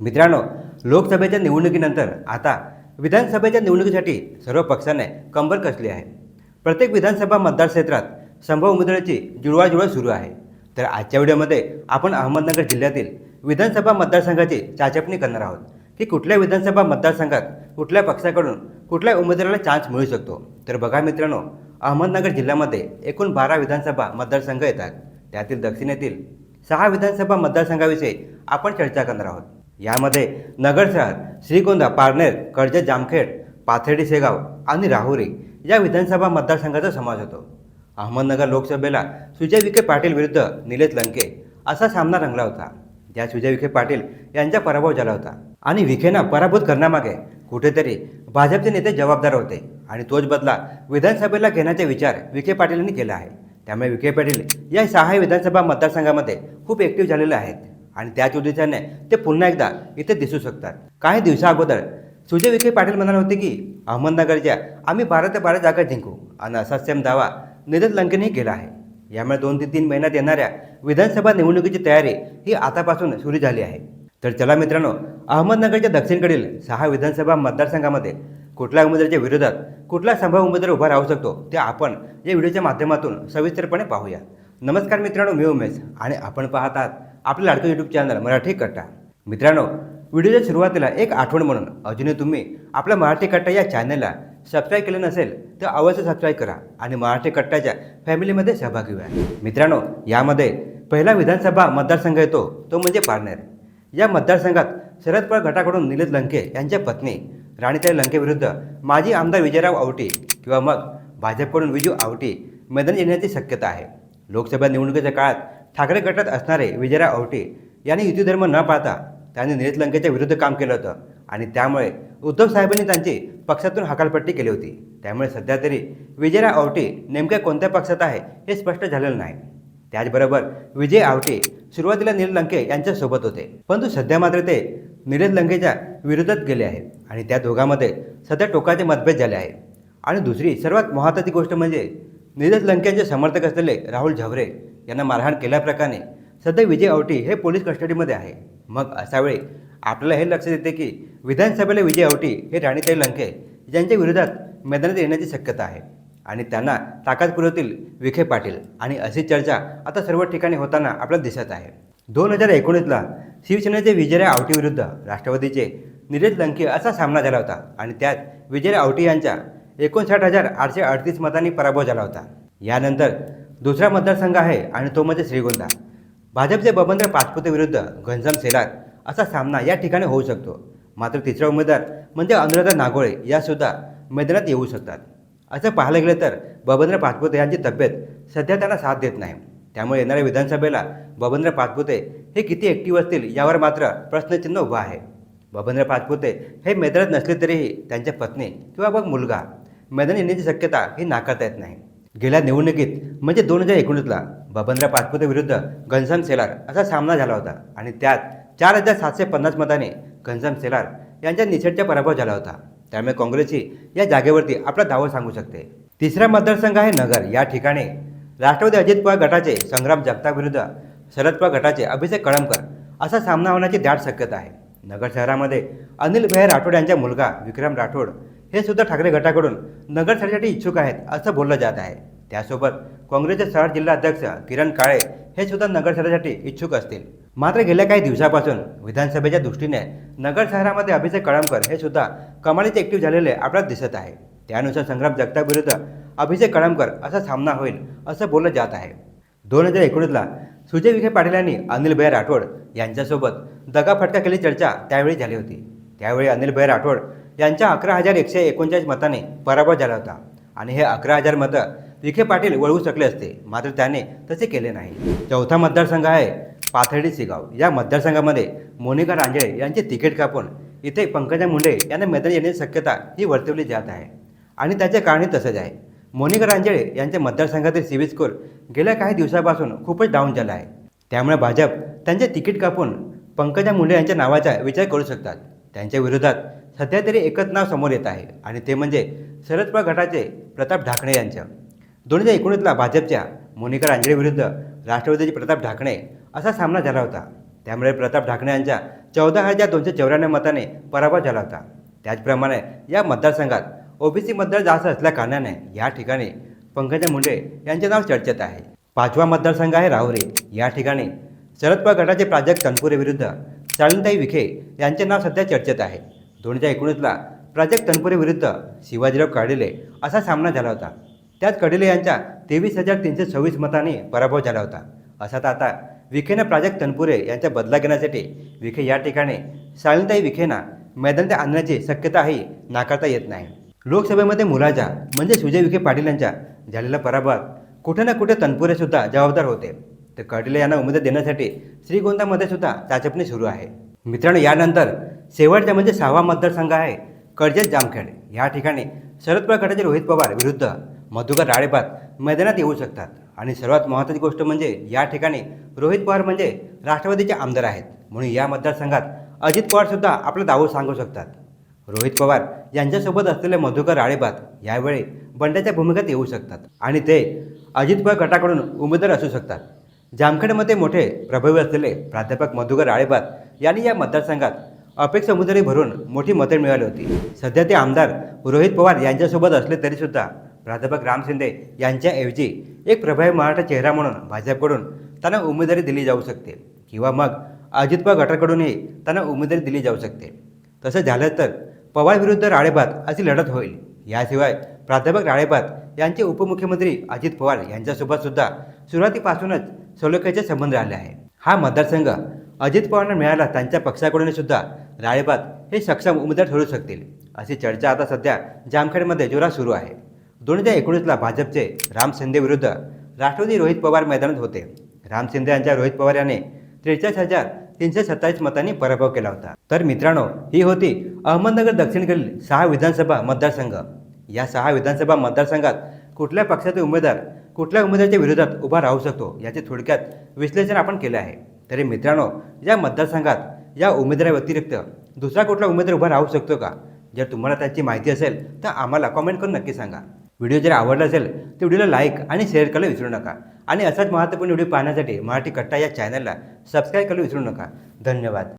मित्रांनो लोकसभेच्या निवडणुकीनंतर आता विधानसभेच्या निवडणुकीसाठी सर्व पक्षाने कंबर कसली आहे? प्रत्येक विधानसभा मतदारक्षेत्रात संभव उमेदवाराची जुळवाजुळव सुरू आहे. तर आजच्या व्हिडिओमध्ये आपण अहमदनगर जिल्ह्यातील विधानसभा मतदारसंघाची चाचपणी करणार आहोत. की कुठल्या विधानसभा मतदारसंघात कुठल्या पक्षाकडून कुठल्या उमेदवाराला चान्स मिळू शकतो? तर बघा मित्रांनो अहमदनगर जिल्ह्यामध्ये एकूण बारा विधानसभा मतदारसंघ येतात. त्यातील दक्षिणेतील सहा विधानसभा मतदारसंघाविषयी आपण चर्चा करणार आहोत. यामध्ये नगर शहर श्रीगोंदा पारनेर कर्जत जामखेड पाथर्डी शेगाव आणि राहुरी या विधानसभा मतदारसंघाचा समावेश होतो. अहमदनगर लोकसभेला सुजय विखे पाटील विरुद्ध निलेश लंके असा सामना रंगला होता. ज्या सुजय विखे पाटील यांचा पराभव झाला होता आणि विखेंना पराभूत करण्यामागे कुठेतरी भाजपचे नेते जबाबदार होते आणि तोच बदला विधानसभेला घेण्याचा विचार विखे पाटील यांनी केला आहे. त्यामुळे विखे पाटील या सहा विधानसभा मतदारसंघामध्ये खूप ॲक्टिव्ह झालेले आहेत. आणि त्याच उद्देशाने ते पुन्हा एकदा इथे दिसू शकतात. काही दिवसाअगोदर सुजय विखे पाटील म्हणाले होते की अहमदनगरच्या आम्ही बारा ते बारा जागा जिंकू आणि असा सेम दावा निरज लंकेनेही केला आहे. यामुळे दोन ते तीन महिन्यात येणाऱ्या विधानसभा निवडणुकीची तयारी ही आतापासून सुरू झाली आहे. तर चला मित्रांनो अहमदनगरच्या दक्षिणकडील सहा विधानसभा मतदारसंघामध्ये कुठल्या उमेदवाराच्या विरोधात कुठला संभाव्य उमेदवार उभा राहू शकतो ते आपण या व्हिडिओच्या माध्यमातून सविस्तरपणे पाहूया. नमस्कार मित्रांनो मी उमेश आणि आपण पाहत आहात आपलं लाडकं यूट्यूब चॅनल मराठी कट्टा. मित्रांनो व्हिडिओच्या सुरुवातीला एक आठवण म्हणून अजूनही तुम्ही आपल्या मराठी कट्टा या चॅनलला सबस्क्राईब केलं नसेल तर अवश्य सबस्क्राईब करा आणि मराठी कट्टाच्या फॅमिलीमध्ये सहभागी व्हा. मित्रांनो यामध्ये पहिला विधानसभा मतदारसंघ येतो तो म्हणजे पारनेर. या मतदारसंघात शरद पवार गटाकडून निलेश लंके यांच्या पत्नी राणीताई लंकेविरुद्ध माजी आमदार विजयराव आवटी किंवा मग भाजपकडून विजू आवटी मैदान येण्याची शक्यता आहे. लोकसभा निवडणुकीच्या काळात ठाकरे गटात असणारे विजयराव औटे यांनी युतीधर्म न पाळता त्यांनी निलेश लंकेच्या विरुद्ध काम केलं होतं आणि त्यामुळे उद्धव साहेबांनी त्यांची पक्षातून हकालपट्टी केली होती. त्यामुळे सध्या तरी विजयराव आवटे नेमक्या कोणत्या पक्षात आहे हे स्पष्ट झालेलं नाही. त्याचबरोबर विजय आवटे सुरुवातीला निलेश लंके यांच्यासोबत होते परंतु सध्या मात्र ते निलेश लंकेच्या विरोधात गेले आहेत आणि त्या दोघांमध्ये सध्या टोकाचे मतभेद झाले आहे आणि दुसरी सर्वात महत्त्वाची गोष्ट म्हणजे नीरज लंकेचे समर्थक असलेले राहुल झवरे यांना मारहाण केल्याप्रकारे सध्या विजय आवटी हे पोलीस कस्टडीमध्ये आहे. मग अशा वेळी आपल्याला हे लक्षात येते की विधानसभेला विजय आवटी हे राणीताई लंके यांच्या विरोधात मैदानात येण्याची शक्यता आहे. आणि त्यांना ताकद पुरवतील विखे पाटील आणि अशी चर्चा आता सर्व ठिकाणी होताना आपल्याला दिसत आहे. दोन हजार एकोणीसला शिवसेनेचे विजयराव आवटीविरुद्ध राष्ट्रवादीचे निरज लंके असा सामना झाला होता आणि त्यात विजय आवटी यांच्या एकोणसाठ हजार आठशे अडतीस मतांनी पराभव झाला होता. यानंतर दुसरा मतदारसंघ आहे आणि तो म्हणजे श्रीगोंदा. भाजपचे बबनराव पाचपुते विरुद्ध घनश्याम सेलार असा सामना या ठिकाणी होऊ शकतो. मात्र तिसरा उमेदवार म्हणजे अनुराधा नागोळे यासुद्धा मैदानात येऊ शकतात. असं पाहायला गेलं तर बबनराव पाचपुते यांची तब्येत सध्या त्यांना साथ देत नाही. त्यामुळे येणाऱ्या विधानसभेला बबनराव पाचपुते हे किती ॲक्टिव्ह असतील यावर मात्र प्रश्नचिन्ह उभं आहे. बबनराव पाचपुते हे मैदानात नसले तरीही त्यांच्या पत्नी किंवा मग मुलगा मैदान येण्याची शक्यता ही नाकारता येत नाही. गेल्या निवडणुकीत म्हणजे दोन हजार एकोणीसला बबनराव पाचपुते विरुद्ध घनश्याम सेलार असा सामना झाला होता आणि त्यात चार हजार सातशे पन्नास मताने घनश्याम सेलार यांच्या निषेधचा पराभव झाला होता. त्यामुळे काँग्रेसची या जागेवरती आपला दावा सांगू शकते. तिसरा मतदारसंघ आहे नगर. या ठिकाणी राष्ट्रवादी अजित पवार गटाचे संग्राम जगताप विरुद्ध शरद पवार गटाचे अभिषेक कळमकर असा सामना होण्याची दाट शक्यता आहे. नगर शहरामध्ये अनिल भैया राठोड यांचा मुलगा विक्रम राठोड हे सुद्धा ठाकरे गटाकडून नगर इच्छुक आहेत असं बोललं जात आहे. त्यासोबत काँग्रेसचे शहर जिल्हा अध्यक्ष किरण काळे हे सुद्धा नगर इच्छुक असतील. मात्र गेल्या काही दिवसापासून विधानसभेच्या दृष्टीने नगर शहरामध्ये अभिषेक कळमकर हे सुद्धा कमालीचे ॲक्टिव्ह झालेले आपल्याला दिसत आहे. त्यानुसार संग्राम जगताप विरुद्ध अभिषेक कळमकर असा सामना होईल असं बोललं जात आहे. दोन हजार एकोणीसला सुजय विखे पाटील यांनी अनिल भैया राठोड यांच्यासोबत दगाफटका केली चर्चा त्यावेळी झाली होती. त्यावेळी अनिल भैया राठोड यांच्या अकरा हजार एकशे एकोणचाळीस मताने पराभव झाला होता. आणि हे अकरा हजार मतं विखे पाटील वळवू शकले असते. मात्र त्याने तसे केले नाही. चौथा मतदारसंघ आहे पाथर्डी सिगाव. या मतदारसंघामध्ये मोनिका रांजळे यांचे तिकीट कापून इथे पंकजा मुंडे यांना मैदान येण्याची शक्यता ही वर्तवली जात आहे. आणि त्याचे कारणही तसंच आहे. मोनिका रांजळे यांच्या मतदारसंघातील सिव्हिल स्कोर गेल्या काही दिवसापासून खूपच डाऊन झाला आहे. त्यामुळे भाजप त्यांचे तिकीट कापून पंकजा मुंडे यांच्या नावाचा विचार करू शकतात. त्यांच्या विरोधात सध्या तरी एकच नाव समोर येत आहे आणि ते म्हणजे शरद गटाचे प्रताप ढाकणे यांचं. दोन हजार एकोणीसला भाजपच्या मोनिका रांजळेविरुद्ध राष्ट्रवादीचे प्रताप ढाकणे असा सामना झाला होता. त्यामुळे प्रताप ढाकणे यांच्या चौदा हजार दोनशे चौऱ्याण्णव मताने पराभव झाला होता. त्याचप्रमाणे या मतदारसंघात ओबीसी मतदार जास्त असल्या कारणाने या ठिकाणी पंकजा मुंडे यांचे नाव चर्चेत आहे. पाचवा मतदारसंघ आहे राहुरी. या ठिकाणी शरद पवार गटाचे प्राजक्त तनपुरे विरुद्ध शालिनताई विखे यांचे नाव सध्या चर्चेत आहे. दोन हजार एकोणीसला प्राजक्त तनपुरे विरुद्ध शिवाजीराव काडिले असा सामना झाला होता. त्यात कडिले यांच्या तेवीस हजार तीनशे सव्वीस मताने पराभव झाला होता. असा तर आता विखेनं प्राजक्त तनपुरे यांचा बदला घेण्यासाठी विखे या ठिकाणी शालिनताई विखेंना मैदानात आणण्याची शक्यताही नाकारता येत नाही. लोकसभेमध्ये मुलाजा म्हणजे सुजय विखे पाटील यांच्या झालेल्या पराभवात कुठे ना कुठे तनपुरेसुद्धा जबाबदार होते. तर कडिले यांना उमेदवार देण्यासाठी श्रीगोंदामध्ये सुद्धा चाचपणी सुरू आहे. मित्रांनो यानंतर शेवटचा म्हणजे सहावा मतदारसंघ आहे कर्जत जामखेड. या ठिकाणी शरद पवार गटाचे रोहित पवार विरुद्ध मधुकर राळेबात मैदानात येऊ शकतात. आणि सर्वात महत्त्वाची गोष्ट म्हणजे या ठिकाणी रोहित पवार म्हणजे राष्ट्रवादीचे आमदार आहेत. म्हणून या मतदारसंघात अजित पवारसुद्धा आपला दावू सांगू शकतात. रोहित पवार यांच्यासोबत असलेले मधुकर राळेबात यावेळी बंड्याच्या भूमिकेत येऊ शकतात. आणि ते अजित पवार गटाकडून उमेदवार असू शकतात. जामखेडमध्ये मोठे प्रभावी असलेले प्राध्यापक मधुकर राळेबात यांनी या मतदारसंघात अपेक्षा उमेदवारी भरून मोठी मते मिळाली होती. सध्या ते आमदार रोहित पवार यांच्यासोबत असले तरीसुद्धा प्राध्यापक राम शिंदे यांच्याऐवजी एक प्रभावी मराठा चेहरा म्हणून भाजपकडून त्यांना उमेदवारी दिली जाऊ शकते किंवा मग अजित पवार गटाकडूनही त्यांना उमेदवारी दिली जाऊ शकते. तसं झालं तर पवार विरुद्ध राळेबात अशी लढत होईल. याशिवाय प्राध्यापक राळेबात यांचे उपमुख्यमंत्री अजित पवार यांच्यासोबत सुद्धा सुरुवातीपासूनच सलोख्याचे संबंध राहिले आहे हा मतदारसंघ अजित पवारांना मिळाला त्यांच्या पक्षाकडून सुद्धा राळेबात हे सक्षम उमेदवार ठरू शकतील अशी चर्चा आता सध्या जामखेडमध्ये जोरात सुरू आहे. दोन हजार एकोणीसला भाजपचे राम शिंदे विरुद्ध राष्ट्रवादी रोहित पवार मैदानात होते. राम शिंदे यांच्या रोहित पवार याने त्रेचाळीस हजार तीनशे सत्तावीस मतांनी पराभव केला होता. तर मित्रांनो ही होती अहमदनगर दक्षिणकडील सहा विधानसभा मतदारसंघ. या सहा विधानसभा मतदारसंघात कुठल्या पक्षाचे उमेदवार कुठल्या उमेदवाराच्या विरोधात उभा राहू शकतो याचे थोडक्यात विश्लेषण आपण केले आहे. तरी मित्रांनो या मतदारसंघात या उमेदवाराव्यतिरिक्त दुसरा कुठला उमेदवार उभा राहू शकतो का? जर तुम्हाला त्याची माहिती असेल तर आम्हाला कॉमेंट करून नक्की सांगा. व्हिडिओ जर आवडला असेल तर व्हिडिओला लाईक आणि शेअर करायला विसरू नका. आणि असाच महत्त्वपूर्ण व्हिडिओ पाहण्यासाठी मराठी कट्टा या चॅनलला सबस्क्राईब करायला विसरू नका. धन्यवाद.